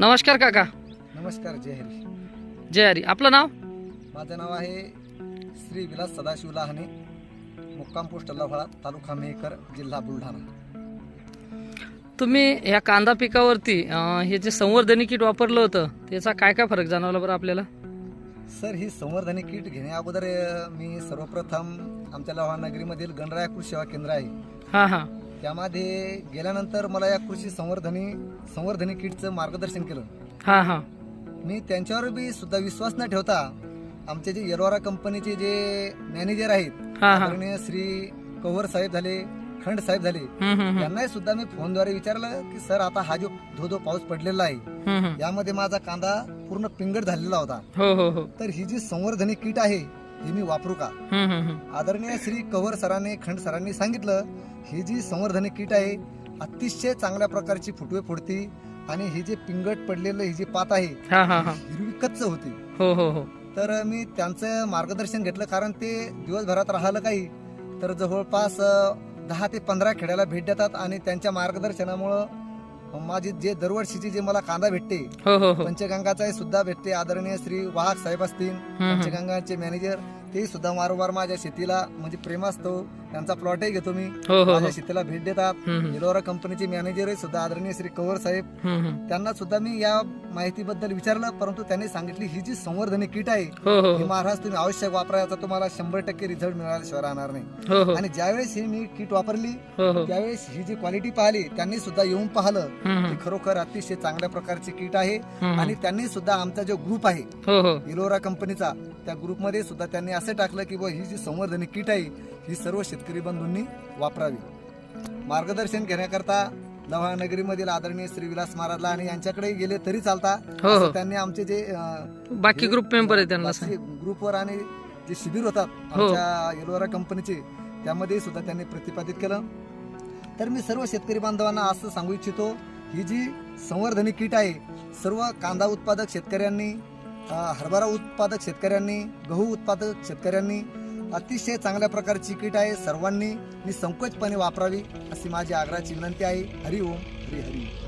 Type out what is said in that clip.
नमस्कार काका. नमस्कार जय हरी. जय हरी. आपलं नाव? माझं नाव आहे श्री विलास सदाशिव लहाने मुक्काम पोस्ट लफळा तालुका मेहकर जिल्हा बुलढाणा. तुम्ही ह्या कांदा पिकावरती अं, हे जे संवर्धनी किट वापरलं होतं त्याचा काय काय फरक जाणवला बरं आपल्याला? सर ही संवर्धनी किट घेण्या अगोदर अ, मी सर्वप्रथम आमच्या लोहा नगरीमधील गणराया कृषी सेवा केंद्र आहे. हां हां. त्यामध्ये गेल्यानंतर मला या कृषी संवर्धनी संवर्धनी किटचं मार्गदर्शन केलं. हां हां. मी त्यांच्यावर बी सुद्धा विश्वास न ठेवता आमचे जे येरवारा कंपनीचे जे मॅनेजर आहेत हां हां. आदरणीय श्री कव्हर साहेब झाले खंड साहेब झाले हम्म, हम्म, हम्म. त्यांनाही सुद्धा मी फोनद्वारे विचारलं की सर आता हा जो धो धो पाऊस पडलेला आहे हम्म, हम्म. यामध्ये माझा कांदा पूर्ण पिंगट झालेला होता. हो हो हो. तर ही जी संवर्धनी किट आहे ही मी वापरू का. आदरणीय श्री कव्हर सरांनी खंड सरांनी सांगितलं ही जी संवर्धनी किट आहे अतिशय चांगल्या प्रकारची फुटवे फोडती आणि ही जे पिंगट पडलेलं ही जी पात आहे हां हां हां. हिरवी कच्च होती. हो हो हो. तर मी त्यांचं मार्गदर्शन घेतलं कारण ते दिवसभरात राहिलं काही. तर जवळपास दहा ते पंधरा खेड्याला भेट देतात आणि त्यांच्या मार्गदर्शनामुळं माझी जे दरवर्षीची जे मला कांदा भेटते हो हो हो पंचगंगाचा सुद्धा भेटते आदरणीय श्री वाहक साहेब असतील हम्म. पंचगंगाचे मॅनेजर ते सुद्धा वारंवार माझ्या शेतीला म्हणजे प्रेमास्तव त्यांचा प्लॉटही घेतो मी हो हो हो माझ्या शेतीला भेट देतात हम्म, हम्म. एलोरा कंपनीचे मॅनेजर सुद्धा आदरणीय श्री कवर साहेब हम्म, हम्म. त्यांना सुद्धा मी या माहितीबद्दल विचारलं परंतु त्यांनी सांगितली ही जी संवर्धनी किट आहे हो हो ही. महाराज तुम्ही आवश्यक वापरायचा तुम्हाला शंभर टक्के रिझल्ट मिळाल्याशिवाय राहणार नाही. आणि ज्यावेळेस ही मी किट वापरली त्यावेळेस ही जी क्वालिटी पाहिली त्यांनी सुद्धा येऊन पाहिलं की. खरोखर अतिशय चांगल्या प्रकारची किट आहे. आणि त्यांनी सुद्धा आमचा जो ग्रुप आहे इलोरा कंपनीचा त्या ग्रुपमध्ये सुद्धा त्यांनी असं टाकलं की ही जी संवर्धनी किट आहे ही सर्व शेतकरी बंधूंनी वापरावी. मार्गदर्शन घेण्याकरता नगरीमधील आदरणीय श्री विलास महाराजला आणि यांच्याकडे गेले तरी चालता हो, हो. असं त्यांनी आमचे जे अं, बाकी हे- ग्रुप मेंबर आहे त्यांना. बाकी ग्रुपवर आणि जे शिबिर होतात हो. आमच्या येलोरा कंपनीचे त्यामध्ये सुद्धा त्यांनी प्रतिपादित केलं तर मी सर्व शेतकरी बांधवांना असं सांगू इच्छितो ही जी संवर्धनी किट आहे सर्व कांदा उत्पादक शेतकऱ्यांनी अं, हरभरा उत्पादक शेतकऱ्यांनी गहू उत्पादक शेतकऱ्यांनी अतिशय चांगल्या प्रकारची किट आहे. सर्वांनी मी संकोचपणे वापरावी अशी माझी आग्रहाची विनंती आहे. हरिओम हरी हरी.